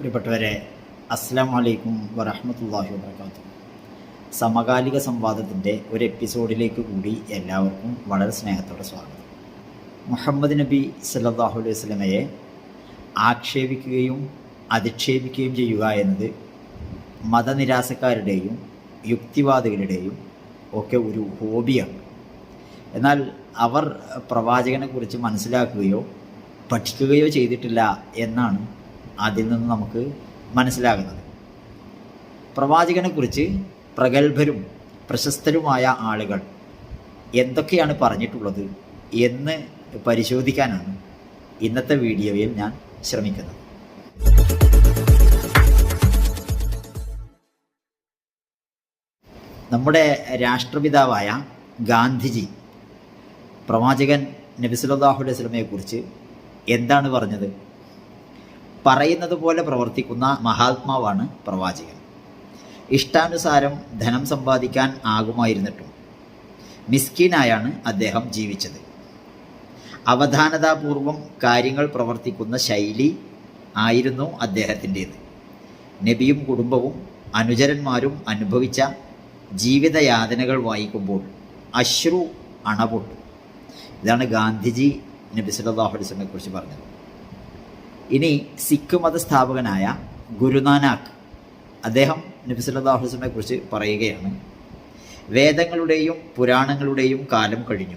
പ്രിയപ്പെട്ടവരെ അസ്സാം വലൈക്കും വറഹമത്തല്ലാഹി വാത്തു സമകാലിക സംവാദത്തിന്റെ ഒരു എപ്പിസോഡിലേക്ക് കൂടി എല്ലാവർക്കും വളരെ സ്നേഹത്തോടെ സ്വാഗതം. മുഹമ്മദ് നബി സല്ലാഹു അലൈഹി വസ്ലമയെ ആക്ഷേപിക്കുകയും അധിക്ഷേപിക്കുകയും ചെയ്യുക എന്നത് മതനിരാസക്കാരുടെയും യുക്തിവാദികളുടെയും ഒക്കെ ഒരു ഹോബിയാണ്. എന്നാൽ അവർ പ്രവാചകനെക്കുറിച്ച് മനസ്സിലാക്കുകയോ പഠിക്കുകയോ ചെയ്തിട്ടില്ല എന്നാണ് അതിൽ നിന്ന് നമുക്ക് മനസ്സിലാകുന്നത്. പ്രവാചകനെക്കുറിച്ച് പ്രഗത്ഭരും പ്രശസ്തരുമായ ആളുകൾ എന്തൊക്കെയാണ് പറഞ്ഞിട്ടുള്ളത് എന്ന് പരിശോധിക്കാനാണ് ഇന്നത്തെ വീഡിയോയിൽ ഞാൻ ശ്രമിക്കുന്നത്. നമ്മുടെ രാഷ്ട്രപിതാവായ ഗാന്ധിജി പ്രവാചകൻ നബി സല്ലല്ലാഹു അലൈഹി എന്താണ് പറഞ്ഞത്? പറയുന്നത് പോലെ പ്രവർത്തിക്കുന്ന മഹാത്മാവാണ് പ്രവാചകൻ. ഇഷ്ടാനുസാരം ധനം സമ്പാദിക്കാൻ ആകുമായിരുന്നിട്ടും മിസ്കീനായാണ് അദ്ദേഹം ജീവിച്ചത്. അവധാനതാപൂർവം കാര്യങ്ങൾ പ്രവർത്തിക്കുന്ന ശൈലി ആയിരുന്നു അദ്ദേഹത്തിന്റേത്. നബിയും കുടുംബവും അനുചരന്മാരും അനുഭവിച്ച ജീവിതയാതനകൾ വായിക്കുമ്പോൾ അശ്രു അണപൊട്ടു. ഇതാണ് ഗാന്ധിജി നബി വസല്ലമയെ കുറിച്ച് പറഞ്ഞത്. ഇനി സിഖ് മത സ്ഥാപകനായ ഗുരുനാനാക്ക് അദ്ദേഹം നബിസുല്ലാഹുസ്ലിനെ കുറിച്ച് പറയുകയാണ്. വേദങ്ങളുടെയും പുരാണങ്ങളുടെയും കാലം കഴിഞ്ഞു.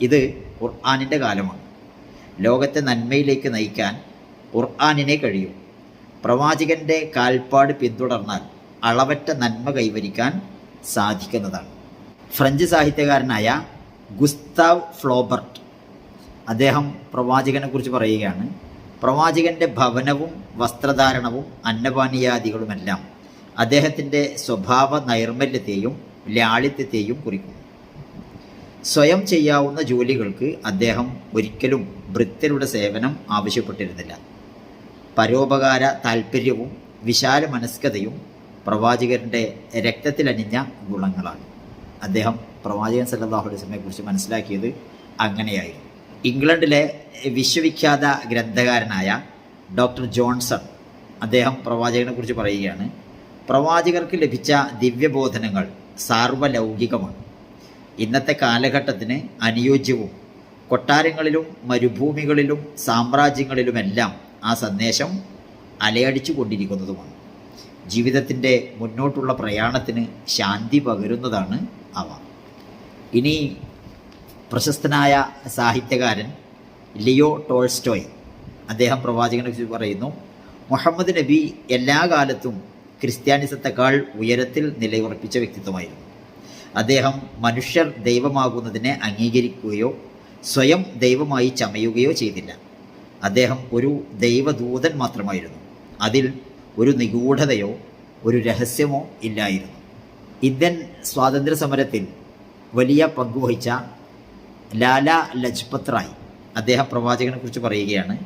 ഇത് ഖുർആാനിന്റെ കാലമാണ്. ലോകത്തെ നന്മയിലേക്ക് നയിക്കാൻ ഖുർആാനിനെ കഴിയും. പ്രവാചകന്റെ കാൽപ്പാട് പിന്തുടർന്നാൽ അളവറ്റ നന്മ കൈവരിക്കാൻ സാധിക്കുന്നതാണ്. ഫ്രഞ്ച് സാഹിത്യകാരനായ ഗുസ്താവ് ഫ്ലോബർട്ട് അദ്ദേഹം പ്രവാചകനെ കുറിച്ച് പറയുകയാണ്. പ്രവാചകന്റെ ഭവനവും വസ്ത്രധാരണവും അന്നപാനീയാദികളുമെല്ലാം അദ്ദേഹത്തിന്റെ സ്വഭാവ നൈർമല്യത്തെയും ലാളിത്യത്തെയും കുറിക്കുന്നു സ്വയം ചെയ്യാവുന്ന ജോലികൾക്ക് അദ്ദേഹം ഒരിക്കലും വൃത്തരുടെ സേവനം ആവശ്യപ്പെട്ടിരുന്നില്ല. പരോപകാര താല്പര്യവും വിശാല മനസ്കതയും പ്രവാചകരുടെ രക്തത്തിലണിഞ്ഞ ഗുണങ്ങളാണ്. അദ്ദേഹം പ്രവാചകൻ വസല്ലമയെ കുറിച്ച് മനസ്സിലാക്കിയത് അങ്ങനെയായിരുന്നു. ഇംഗ്ലണ്ടിലെ വിശ്വവിഖ്യാത ഗ്രന്ഥകാരനായ ഡോക്ടർ ജോൺസൺ അദ്ദേഹം പ്രവാചകനെ കുറിച്ച് പറയുകയാണ് പ്രവാചകർക്ക് ലഭിച്ച ദിവ്യബോധനങ്ങൾ സാർവലൗകികമാണ്. ഇന്നത്തെ കാലഘട്ടത്തിന് അനുയോജ്യവും കൊട്ടാരങ്ങളിലും മരുഭൂമികളിലും സാമ്രാജ്യങ്ങളിലുമെല്ലാം ആ സന്ദേശം അലയടിച്ചു കൊണ്ടിരിക്കുന്നതുമാണ് ജീവിതത്തിന്റെ മുന്നോട്ടുള്ള പ്രയാണത്തിന് ശാന്തി പകരുന്നതാണ് അവ. ഇനി പ്രശസ്തനായ സാഹിത്യകാരൻ ലിയോ ടോൾസ്റ്റോയ്. അദ്ദേഹം പ്രവാചകനെ കുറിച്ച് പറയുന്നു മുഹമ്മദ് നബി എല്ലാ കാലത്തും ക്രിസ്ത്യാനിസത്തെക്കാൾ ഉയരത്തിൽ നിലയുറപ്പിച്ച വ്യക്തിത്വമായിരുന്നു. അദ്ദേഹം മനുഷ്യർ ദൈവമാകുന്നതിനെ അംഗീകരിക്കുകയോ സ്വയം ദൈവമായി ചമയുകയോ ചെയ്തില്ല. അദ്ദേഹം ഒരു ദൈവദൂതൻ മാത്രമായിരുന്നു. അതിൽ ഒരു നിഗൂഢതയോ ഒരു രഹസ്യമോ ഇല്ലായിരുന്നു. ഇന്ത്യൻ സ്വാതന്ത്ര്യ സമരത്തിൽ വലിയ പങ്കുവഹിച്ച ലാല ലജ്പത് റായ് അദ്ദേഹം പ്രവാചകനെ കുറിച്ച് പറയുകയാണ്.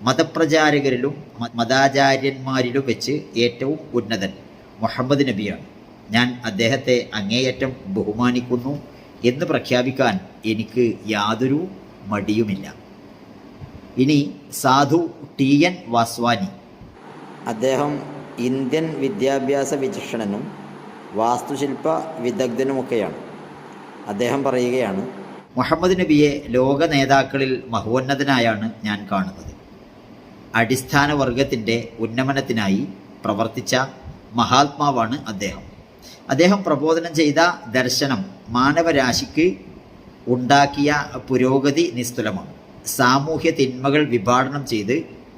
മതപ്രചാരകരിലും മതാചാര്യന്മാരിലും വെച്ച് ഏറ്റവും ഉന്നതൻ മുഹമ്മദ് നബിയാണ്. ഞാൻ അദ്ദേഹത്തെ അങ്ങേയറ്റം ബഹുമാനിക്കുന്നു എന്ന് പ്രഖ്യാപിക്കാൻ എനിക്ക് യാതൊരു മടിയുമില്ല. ഇനി സാധു ടി എൻ വാസ്വാനി. അദ്ദേഹം ഇന്ത്യൻ വിദ്യാഭ്യാസ വിചക്ഷണനും വാസ്തുശില്പ വിദഗ്ധനുമൊക്കെയാണ്. അദ്ദേഹം പറയുകയാണ് മുഹമ്മദ് നബിയെ ലോക നേതാക്കളിൽ മഹോന്നതനായാണ് ഞാൻ കാണുന്നത്. അടിസ്ഥാന വർഗത്തിന്റെ ഉന്നമനത്തിനായി പ്രവർത്തിച്ച മഹാത്മാവാണ് അദ്ദേഹം. അദ്ദേഹം പ്രബോധനം ചെയ്ത ദർശനം മാനവരാശിക്ക് ഉണ്ടാക്കിയ പുരോഗതി നിസ്തുലമാണ്. സാമൂഹ്യ തിന്മകൾ വിഭാടനം ചെയ്ത്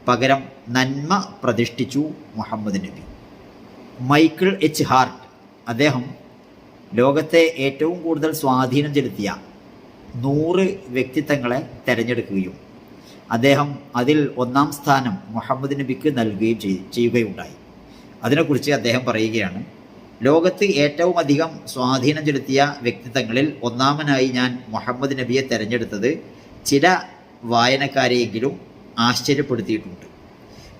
പകരം നന്മ പ്രതിഷ്ഠിച്ചു മുഹമ്മദ് നബി. മൈക്കിൾ എച്ച് ഹാർട്ട് അദ്ദേഹം ലോകത്തെ ഏറ്റവും കൂടുതൽ സ്വാധീനം ചെലുത്തിയ നൂറ് വ്യക്തിത്വങ്ങളെ തിരഞ്ഞെടുക്കുകയും അദ്ദേഹം അതിൽ ഒന്നാം സ്ഥാനം മുഹമ്മദ് നബിക്ക് നൽകുകയും ചെയ്യുകയുണ്ടായി. അതിനെക്കുറിച്ച് അദ്ദേഹം പറയുകയാണ് ലോകത്ത് ഏറ്റവും അധികം സ്വാധീനം ചെലുത്തിയ വ്യക്തിത്വങ്ങളിൽ ഒന്നാമനായി ഞാൻ മുഹമ്മദ് നബിയെ തിരഞ്ഞെടുത്തത് ചില വായനക്കാരെയെങ്കിലും ആശ്ചര്യപ്പെടുത്തിയിട്ടുണ്ട്.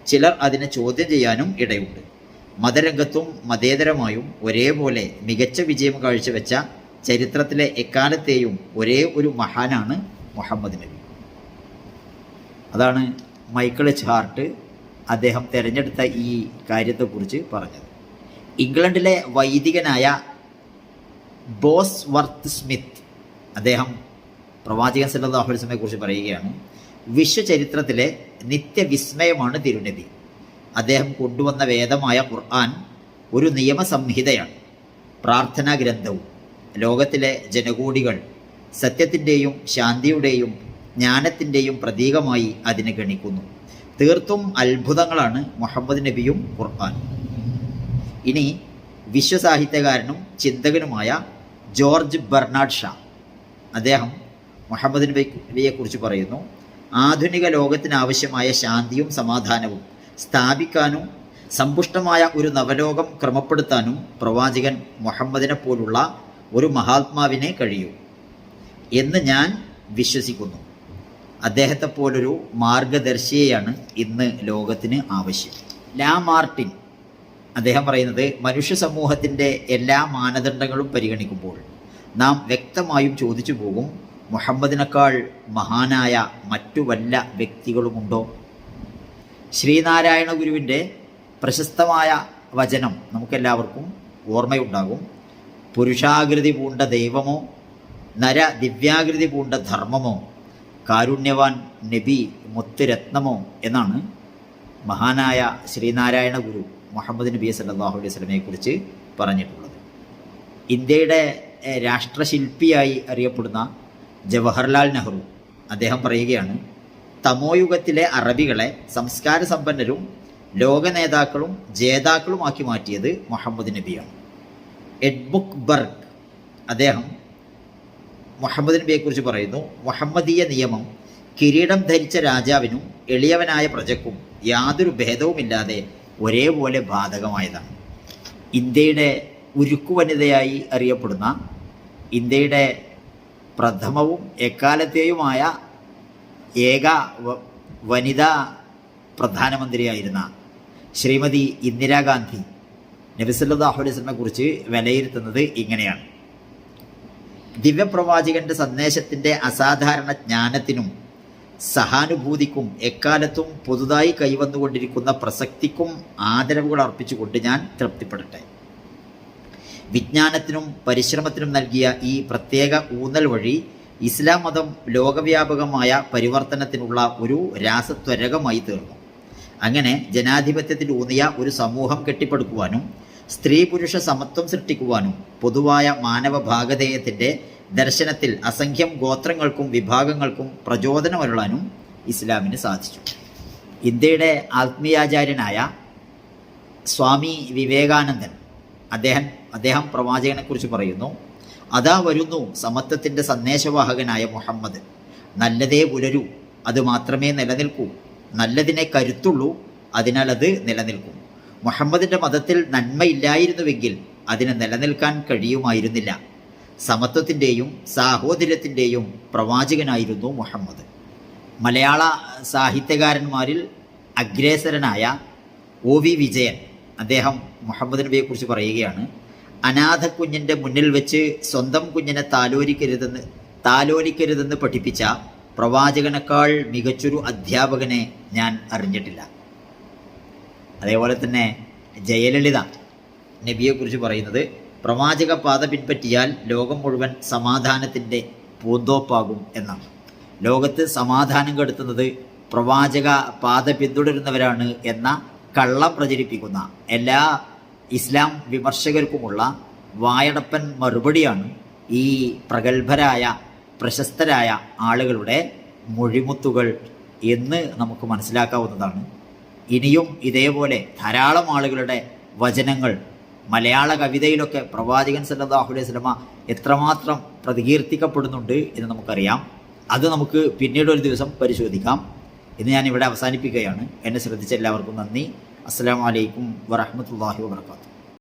ചിലർ അതിനെ ചോദ്യം ചെയ്യാനും ഇടയുണ്ട്. മതരംഗത്തും മതേതരമായും ഒരേപോലെ മികച്ച വിജയം കാഴ്ചവെച്ച ചരിത്രത്തിലെ എക്കാലത്തെയും ഒരേ ഒരു മഹാനാണ് മുഹമ്മദ് നബി. അതാണ് മൈക്കിൾ എച്ച് ഹാർട്ട് അദ്ദേഹം തിരഞ്ഞെടുത്ത ഈ കാര്യത്തെക്കുറിച്ച് പറഞ്ഞത്. ഇംഗ്ലണ്ടിലെ വൈദികനായ ബോസ് വർത്ത് സ്മിത്ത് അദ്ദേഹം പ്രവാചകൻ വസല്ലമയെ കുറിച്ച് പറയുകയാണ് വിശ്വചരിത്രത്തിലെ നിത്യവിസ്മയമാണ് തിരുനബി. അദ്ദേഹം കൊണ്ടുവന്ന വേദമായ ഖുർആൻ ഒരു നിയമസംഹിതയാണ് പ്രാർത്ഥനാ ഗ്രന്ഥവും. ലോകത്തിലെ ജനകൂടികൾ സത്യത്തിന്റെയും ശാന്തിയുടെയും ജ്ഞാനത്തിന്റെയും പ്രതീകമായി അതിനെ ഗണിക്കുന്നു. തീർത്തും അത്ഭുതങ്ങളാണ് മുഹമ്മദ് നബിയും ഖുർആൻ ഇനി വിശ്വസാഹിത്യകാരനും ചിന്തകനുമായ ജോർജ് ബെർണാഡ് ഷാ. അദ്ദേഹം മുഹമ്മദ് നബിയെക്കുറിച്ച് പറയുന്നു ആധുനിക ലോകത്തിനാവശ്യമായ ശാന്തിയും സമാധാനവും സ്ഥാപിക്കാനും സമ്പുഷ്ടമായ ഒരു നവലോകം ക്രമപ്പെടുത്താനും പ്രവാചകൻ മുഹമ്മദിനെ പോലുള്ള ഒരു മഹാത്മാവിനെ കഴിയൂ എന്ന് ഞാൻ വിശ്വസിക്കുന്നു. അദ്ദേഹത്തെ പോലൊരു മാർഗദർശിയെയാണ് ഇന്ന് ലോകത്തിന് ആവശ്യം. ലാ മാർട്ടിൻ അദ്ദേഹം പറയുന്നത് മനുഷ്യ സമൂഹത്തിന്റെ എല്ലാ മാനദണ്ഡങ്ങളും പരിഗണിക്കുമ്പോൾ നാം വ്യക്തമായും ചോദിച്ചു പോകും മുഹമ്മദിനേക്കാൾ മഹാനായ മറ്റു വല്ല വ്യക്തികളുമുണ്ടോ? ശ്രീനാരായണ ഗുരുവിന്റെ പ്രശസ്തമായ വചനം നമുക്കെല്ലാവർക്കും ഓർമ്മയുണ്ടാകും. പുരുഷാകൃതി പൂണ്ട ദൈവമോ? നര ദിവ്യാകൃതി പൂണ്ട ധർമ്മമോ? കാരുണ്യവാൻ നബി മുത്തുരത്നമോ? എന്നാണ് മഹാനായ ശ്രീനാരായണ ഗുരു മുഹമ്മദ് നബി സല്ലാഹു അലൈഹി സ്വലമയെക്കുറിച്ച് പറഞ്ഞിട്ടുള്ളത്. ഇന്ത്യയുടെ രാഷ്ട്രശില്പിയായി അറിയപ്പെടുന്ന ജവഹർലാൽ നെഹ്റു അദ്ദേഹം പറയുകയാണ് തമോയുഗത്തിലെ അറബികളെ സംസ്കാര സമ്പന്നരും ലോക നേതാക്കളും ജേതാക്കളുമാക്കി മാറ്റിയത് മുഹമ്മദ് നബിയാണ്. എഡ്ബുക്ക് ബർഗ് അദ്ദേഹം മുഹമ്മദ് നബിയെക്കുറിച്ച് പറയുന്നു മുഹമ്മദീയ നിയമം കിരീടം ധരിച്ച രാജാവിനും എളിയവനായ പ്രജക്കും യാതൊരു ഭേദവുമില്ലാതെ ഒരേപോലെ ബാധകമായതാണ്. ഇന്ത്യയുടെ ഉരുക്കു വനിതയായി അറിയപ്പെടുന്ന ഇന്ത്യയുടെ പ്രഥമവും എക്കാലത്തെയുമായ ഏക വനിതാ പ്രധാനമന്ത്രിയായിരുന്ന ശ്രീമതി ഇന്ദിരാഗാന്ധി നബിസല്ലാഹു അലൈഹി കുറിച്ച് വിലയിരുത്തുന്നത് ഇങ്ങനെയാണ്. ദിവ്യപ്രവാചകന്റെ സന്ദേശത്തിന്റെ അസാധാരണ ജ്ഞാനത്തിനും സഹാനുഭൂതിക്കും എക്കാലത്തും പുതുതായി കൈവന്നുകൊണ്ടിരിക്കുന്ന പ്രസക്തിക്കും ആദരവുകൾ അർപ്പിച്ചുകൊണ്ട് ഞാൻ തൃപ്തിപ്പെടട്ടെ. വിജ്ഞാനത്തിനും പരിശ്രമത്തിനും നൽകിയ ഈ പ്രത്യേക ഊന്നൽ വഴി ഇസ്ലാം മതം ലോകവ്യാപകമായ പരിവർത്തനത്തിനുള്ള ഒരു രാസത്വരകമായി തീർന്നു. അങ്ങനെ ജനാധിപത്യത്തിൽ ഊന്നിയ ഒരു സമൂഹം കെട്ടിപ്പടുക്കുവാനും സ്ത്രീ പുരുഷ സമത്വം സൃഷ്ടിക്കുവാനും പൊതുവായ മാനവ ഭാഗധേയത്തിന്റെ ദർശനത്തിൽ അസംഖ്യം ഗോത്രങ്ങൾക്കും വിഭാഗങ്ങൾക്കും പ്രചോദനമരുളാനും ഇസ്ലാമിന് സാധിച്ചു. ഇന്ത്യയുടെ ആത്മീയാചാര്യനായ സ്വാമി വിവേകാനന്ദൻ അദ്ദേഹം അദ്ദേഹം പ്രവാചകനെക്കുറിച്ച് പറയുന്നു അതാ വരുന്നു സമത്വത്തിന്റെ സന്ദേശവാഹകനായ മുഹമ്മദ്. നല്ലതേ പുലരൂ അത് മാത്രമേ നിലനിൽക്കൂ. നല്ലതിനെ കരുത്തുള്ളൂ അതിനാൽ അത് നിലനിൽക്കും. മുഹമ്മദിന്റെ മതത്തിൽ നന്മയില്ലായിരുന്നുവെങ്കിൽ അതിന് നിലനിൽക്കാൻ കഴിയുമായിരുന്നില്ല. സമത്വത്തിന്റെയും സാഹോദര്യത്തിന്റെയും പ്രവാചകനായിരുന്നു മുഹമ്മദ്. മലയാള സാഹിത്യകാരന്മാരിൽ അഗ്രേസരനായ ഒ വി വിജയൻ അദ്ദേഹം മുഹമ്മദ് നബിയെക്കുറിച്ച് പറയുകയാണ് അനാഥ കുഞ്ഞിന്റെ മുന്നിൽ വെച്ച് സ്വന്തം കുഞ്ഞിനെ താലോലിക്കരുതെന്ന് താലോലിക്കരുതെന്ന് പഠിപ്പിച്ച പ്രവാചകനേക്കാൾ മികച്ചൊരു അധ്യാപകനെ ഞാൻ അറിഞ്ഞിട്ടില്ല. അതേപോലെ തന്നെ ജയലളിത നബിയെക്കുറിച്ച് പറയുന്നത് പ്രവാചക പാത പിൻപറ്റിയാൽ ലോകം മുഴുവൻ സമാധാനത്തിന്റെ പൂന്തോപ്പാകും എന്നാണ്. ലോകത്ത് സമാധാനം കെടുത്തുന്നത് പ്രവാചക പാത പിന്തുടരുന്നവരാണ് എന്ന കള്ളം പ്രചരിപ്പിക്കുന്ന എല്ലാ ഇസ്ലാം വിമർശകർക്കുമുള്ള വായടപ്പൻ മറുപടിയാണ് ഈ പ്രഗത്ഭരായ പ്രശസ്തരായ ആളുകളുടെ മൊഴിമുത്തുകൾ എന്ന് നമുക്ക് മനസ്സിലാക്കാവുന്നതാണ്. ഇനിയും ഇതേപോലെ ധാരാളം ആളുകളുടെ വചനങ്ങൾ മലയാള കവിതയിലൊക്കെ പ്രവാചകൻ സല്ലാഹു അലൈഹി സ്വലമ എത്രമാത്രം പ്രതികീർത്തിക്കപ്പെടുന്നുണ്ട് എന്ന് നമുക്കറിയാം. അത് നമുക്ക് പിന്നീട് ഒരു ദിവസം പരിശോധിക്കാം. ഇന്ന് ഞാൻ ഇവിടെ അവസാനിപ്പിക്കുകയാണ്. എന്നെ ശ്രദ്ധിച്ച എല്ലാവർക്കും നന്ദി. അസ്സാം വലൈക്കും വറഹ്മത്തുള്ളാഹി വബർക്കാത്തു